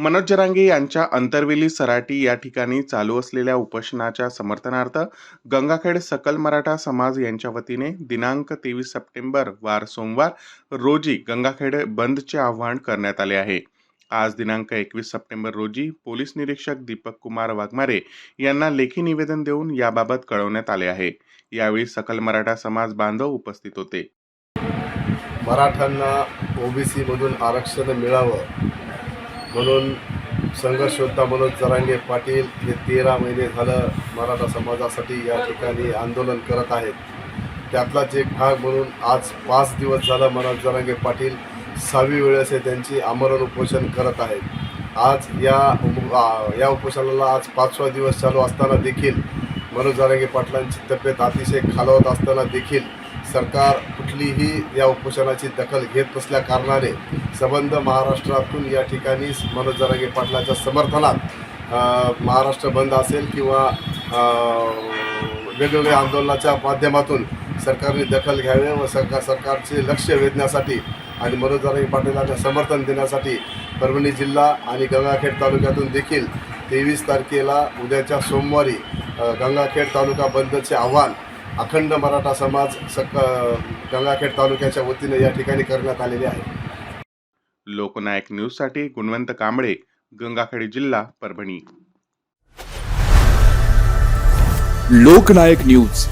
मनोज जरांगे यांच्या अंतरवेली सराटी या ठिकाणी चालू असलेल्या उपोषणाच्या समर्थनार्थ गंगाखेड सकल मराठा समाज यांच्या वतीने दिनांक तेवीस सप्टेंबर वार सोमवार रोजी गंगाखेड बंदचे आवाहन करण्यात आले आहे. आज दिनांक एकवीस सप्टेंबर रोजी पोलीस निरीक्षक दीपक कुमार वाघमारे यांना लेखी निवेदन देऊन याबाबत कळवण्यात आले आहे. यावेळी सकल मराठा समाज बांधव उपस्थित होते. मराठ्यांना ओबीसीमधून आरक्षण मिळावं म्हणून संघर्ष मनोज जरांगे पाटील हे तेरा महिने झालं मराठा समाजासाठी या ठिकाणी आंदोलन करत आहेत. त्यातलाच एक भाग म्हणून आज पाच दिवस झालं मनोज जरांगे पाटील सहावी वेळेस हे त्यांची आमरण उपोषण करत आहेत. आज या या उपोषणाला आज पाचवा दिवस चालू असताना देखील मनोज जरांगे पाटलांची तब्येत अतिशय खालावत असताना देखील सरकार कुठलीही या उपोषणाची दखल घेत नसल्या कारणाने संबंध महाराष्ट्रातून या ठिकाणी मनोज जरांगे पाटलाच्या समर्थनात महाराष्ट्र बंद असेल किंवा वेगवेगळ्या आंदोलनाच्या माध्यमातून सरकारने दखल घ्यावे व सरकार सरकारचे लक्ष वेधण्यासाठी आणि मनोज जरांगे पाटीलांना समर्थन देण्यासाठी परभणी जिल्हा आणि गंगाखेड तालुक्यातून देखील तेवीस तारखेला उद्याच्या सोमवारी गंगाखेड तालुका बंदचे आव्हान अखंड मराठा समाज सक गंगाखेड तालुक्याच्या वतीने या ठिकाणी करण्यात आलेले आहे. लोकनायक न्यूजसाठी गुणवंत कांबळे गंगाखेड जिल्हा परभणी. लोकनायक न्यूज.